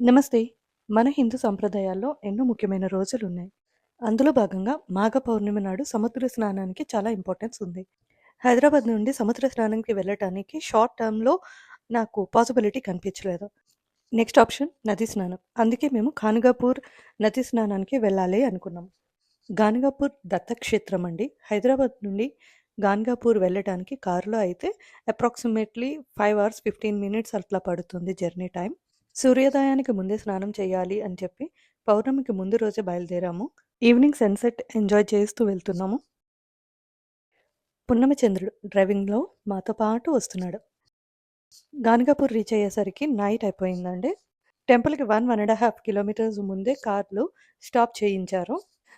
నమస్తే! మన హిందూ సంప్రదాయాల్లో ఎన్నో ముఖ్యమైన రోజులున్నాయి. అందులో భాగంగా మాఘ పౌర్ణమి నాడు సముద్ర స్నానానికి చాలా ఇంపార్టెన్స్ ఉంది. హైదరాబాద్ నుండి సముద్ర స్నానంకి వెళ్ళటానికి షార్ట్ టర్మ్‌లో నాకు పాసిబిలిటీ కనిపించలేదు. నెక్స్ట్ ఆప్షన్ నది స్నానం. అందుకే మేము ఖాన్‌గాపూర్ నది స్నానానికి వెళ్ళాలి అనుకున్నాం. గాన్‌గాపూర్ దత్తక్షేత్రం అండి. హైదరాబాద్ నుండి గాన్‌గాపూర్ వెళ్ళటానికి కారులో అయితే అప్రాక్సిమేట్‌లీ ఫైవ్ అవర్స్ 15 మినిట్స్ అట్లా పడుతుంది జర్నీ టైం సూర్యోదయానికి ముందే స్నానం చేయాలి అని చెప్పి పౌర్ణమికి ముందు రోజే బయలుదేరాము. ఈవినింగ్ సన్‌సెట్ ఎంజాయ్ చేస్తూ వెళ్తున్నాము. పున్నమచంద్రుడు డ్రైవింగ్‌లో మాతో పాటు వస్తున్నాడు. గాన్‌గాపూర్ రీచ్ అయ్యేసరికి నైట్ అయిపోయిందండి. టెంపుల్‌కి 1, 1 ½ కిలోమీటర్స్ ముందే కార్లు స్టాప్ చేయించారు.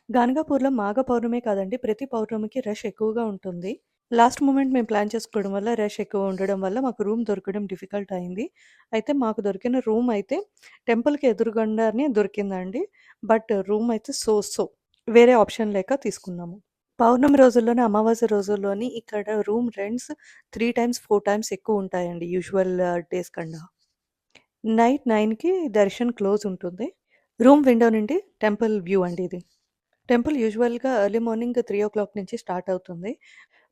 గాన్‌గాపూర్‌లో మాఘ పౌర్ణమే కాదండి ప్రతి పౌర్ణమికి రష్ ఎక్కువగా ఉంటుంది. లాస్ట్ మూమెంట్ మేము ప్లాన్ చేసుకోవడం వల్ల రష్ ఎక్కువ ఉండడం వల్ల మాకు రూమ్ దొరకడం డిఫికల్ట్ అయింది. అయితే మాకు దొరికిన రూమ్ అయితే టెంపుల్‌కి ఎదురుగుండానే దొరికిందండి. బట్ రూమ్ అయితే సో సో. వేరే ఆప్షన్ లేక తీసుకున్నాము. పౌర్ణమి రోజుల్లోనే, అమావాస్య రోజుల్లోని ఇక్కడ room rents three times, four times ఎక్కువ ఉంటాయండి యూజువల్ డేస్ కన్నా. నైట్ నైన్కి దర్శన్ క్లోజ్ ఉంటుంది. రూమ్ విండో నుండి టెంపుల్ వ్యూ అండి ఇది. టెంపుల్ యూజువల్‌గా ఎర్లీ మార్నింగ్ 3:00 నుంచి స్టార్ట్ అవుతుంది.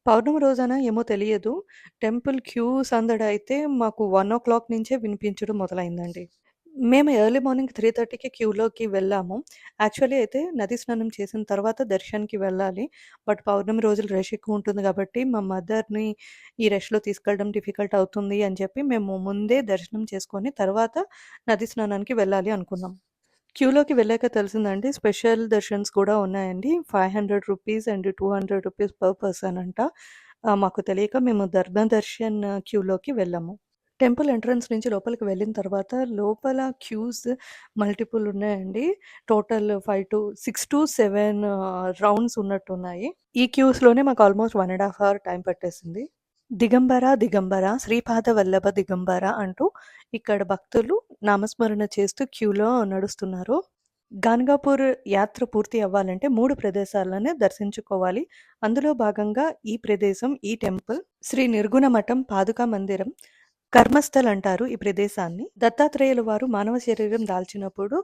పౌర్ణమి రోజున ఏమో తెలియదు. టెంపుల్ క్యూ సందడి అయితే మాకు 1:00 నుంచే వినిపించడం మొదలైందండి. మేము ఎర్లీ మార్నింగ్ 3:30కి క్యూలోకి వెళ్ళాము. యాక్చువల్లీ అయితే నది స్నానం చేసిన తర్వాత దర్శనానికి వెళ్ళాలి. బట్ పౌర్ణమి రోజులు రష్ ఎక్కువ ఉంటుంది కాబట్టి మా మదర్‌ని ఈ రష్‌లో తీసుకెళ్ళడం డిఫికల్ట్ అవుతుంది అని చెప్పి మేము ముందే దర్శనం చేసుకొని తర్వాత నది స్నానానికి వెళ్ళాలి అనుకున్నాం. క్యూలోకి వెళ్ళాక తెలిసిందండి స్పెషల్ దర్శన్స్ కూడా ఉన్నాయండి. Five hundred rupees and two hundred rupees per person అంట. మాకు తెలియక మేము దర్భ దర్శన్ క్యూలోకి వెళ్ళాము. టెంపుల్ ఎంట్రన్స్ నుంచి లోపలికి వెళ్ళిన తర్వాత లోపల క్యూస్ మల్టిపుల్ ఉన్నాయండి. టోటల్ 5-6-7 రౌండ్స్ ఉన్నట్టున్నాయి. ఈ క్యూస్‌లోనే మాకు almost one and half hour time పట్టేసింది. దిగంబర దిగంబర శ్రీపాద వల్లభ దిగంబర అంటూ ఇక్కడ భక్తులు నామస్మరణ చేస్తూ క్యూలో నడుస్తున్నారు. గాన్‌గాపూర్ యాత్ర పూర్తి అవ్వాలంటే మూడు ప్రదేశాలను దర్శించుకోవాలి. అందులో భాగంగా ఈ ప్రదేశం, ఈ టెంపుల్ శ్రీ నిర్గుణ మఠం పాదుకా మందిరం కర్మస్థల్ అంటారు ఈ ప్రదేశాన్ని. దత్తాత్రేయుల వారు మానవ శరీరం దాల్చినప్పుడు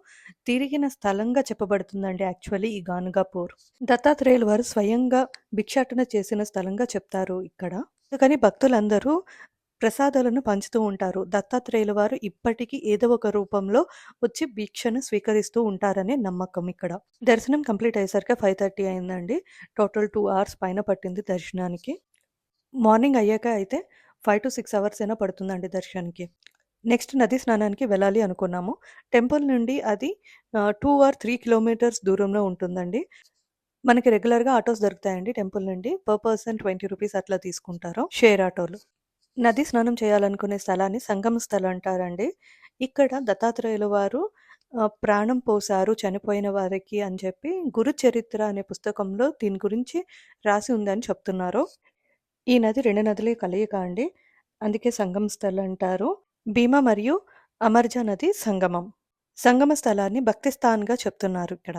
తిరిగిన స్థలంగా చెప్పబడుతుందండి యాక్చువల్లీ ఈ గానుగాపూర్ దత్తాత్రేయుల వారు స్వయంగా భిక్షాటన చేసిన స్థలంగా చెప్తారు ఇక్కడ. అందుకని భక్తులందరూ ప్రసాదాలను పంచుతూ ఉంటారు. దత్తాత్రేయుల వారు ఇప్పటికీ ఏదో ఒక రూపంలో వచ్చి భిక్షను స్వీకరిస్తూ ఉంటారనే నమ్మకం ఇక్కడ. దర్శనం కంప్లీట్ అయ్యేసరికి 5:30 అయిందండి. టోటల్ టూ అవర్స్ పైన పట్టింది దర్శనానికి. మార్నింగ్ అయ్యాక అయితే 5-6 అవర్స్ అయినా పడుతుందండి దర్శనానికి. నెక్స్ట్ నది స్నానానికి వెళ్ళాలి అనుకున్నాము. టెంపుల్ నుండి అది టూ ఆర్ త్రీ కిలోమీటర్స్ దూరంలో ఉంటుందండి. మనకి రెగ్యులర్‌గా ఆటోస్ దొరుకుతాయండి టెంపుల్ నుండి. పర్ పర్సన్ ట్వంటీ రూపీస్ అట్లా తీసుకుంటారు షేర్ ఆటోలు. నది స్నానం చేయాలనుకునే స్థలాన్ని సంగమ స్థలం అంటారండి. ఇక్కడ దత్తాత్రేయుల వారు ప్రాణం పోసారు చనిపోయిన వారికి అని చెప్పి గురు చరిత్ర అనే పుస్తకంలో దీని గురించి రాసి ఉందని చెప్తున్నారు. ఈ నది రెండు నదులే కలయిక అండి. అందుకే సంగమ స్థలం అంటారు. భీమా మరియు అమర్జా నది సంగమం. సంగమ స్థలాన్ని భక్తి స్థాన్‌గా చెప్తున్నారు ఇక్కడ.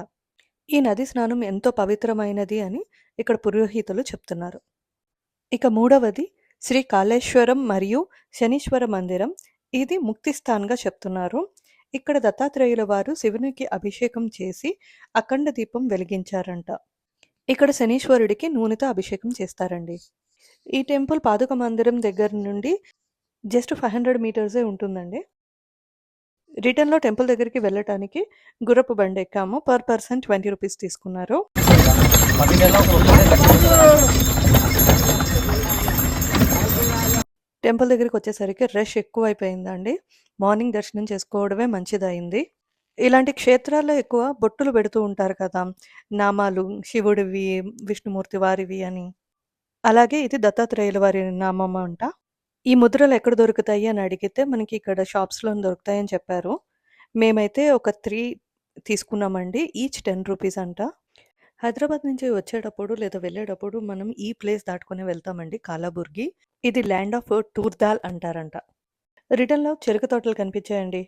ఈ నది స్నానం ఎంతో పవిత్రమైనది అని ఇక్కడ పురోహితులు చెప్తున్నారు. ఇక మూడవది శ్రీ కాళేశ్వరం మరియు శనీశ్వర మందిరం. ఇది ముక్తిస్థాన్గా చెప్తున్నారు. ఇక్కడ దత్తాత్రేయుల వారు శివునికి అభిషేకం చేసి అఖండ దీపం వెలిగించారంట. ఇక్కడ శనీశ్వరుడికి నూనెతో అభిషేకం చేస్తారండి. ఈ టెంపుల్ పాదుక మందిరం దగ్గర నుండి జస్ట్ 500 మీటర్సే ఉంటుందండి. రిటర్న్‌లో టెంపుల్ దగ్గరికి వెళ్ళటానికి గుర్రపు బండి ఎక్కాము. పర్ పర్సన్ ట్వంటీ రూపీస్ తీసుకున్నారు. టెంపుల్ దగ్గరికి వచ్చేసరికి రష్ ఎక్కువైపోయిందండి. మార్నింగ్ దర్శనం చేసుకోవడమే మంచిదైంది ఇలాంటి క్షేత్రాల్లో ఎక్కువ బొట్టులు పెడుతూ ఉంటారు కదా! నామాలు శివుడివి, విష్ణుమూర్తి వారివి అని. అలాగే ఇది దత్తాత్రేయుల వారి నామం అంట. ఈ ముద్రలు ఎక్కడ దొరుకుతాయి అని అడిగితే మనకి ఇక్కడ షాప్స్లో దొరుకుతాయని చెప్పారు. మేమైతే ఒక త్రీ తీసుకున్నామండి. ఈచ్ టెన్ రూపీస్ అంట. హైదరాబాద్ నుంచి వచ్చేటప్పుడు లేదా వెళ్ళేటప్పుడు మనం ఈ ప్లేస్ దాటుకొని వెళ్తామండి కాలాబుర్గి. ఇది ల్యాండ్ ఆఫ్ టూర్ దాల్ అంటారంట. రిటర్న్‌లో చెరుకు తోటలు కనిపించాయండి.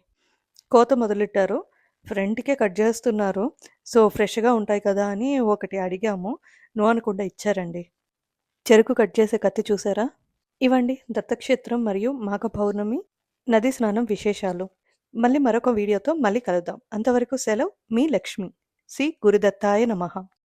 కోత మొదలెట్టారు. ఫ్రంట్‌కే కట్ చేస్తున్నారు. సో, ఫ్రెష్‌గా ఉంటాయి కదా అని ఒకటి అడిగాము. నో అనుకుండా ఇచ్చారండి. చెరుకు కట్ చేసే కత్తి చూసారా? ఇవండి దత్తక్షేత్రం మరియు మాఘ పౌర్ణమి నది స్నానం విశేషాలు. మళ్ళీ మరొక వీడియోతో మళ్ళీ కలుద్దాం. అంతవరకు సెలవు మీ లక్ష్మి. శ్రీ గురుదత్తాయ నమః.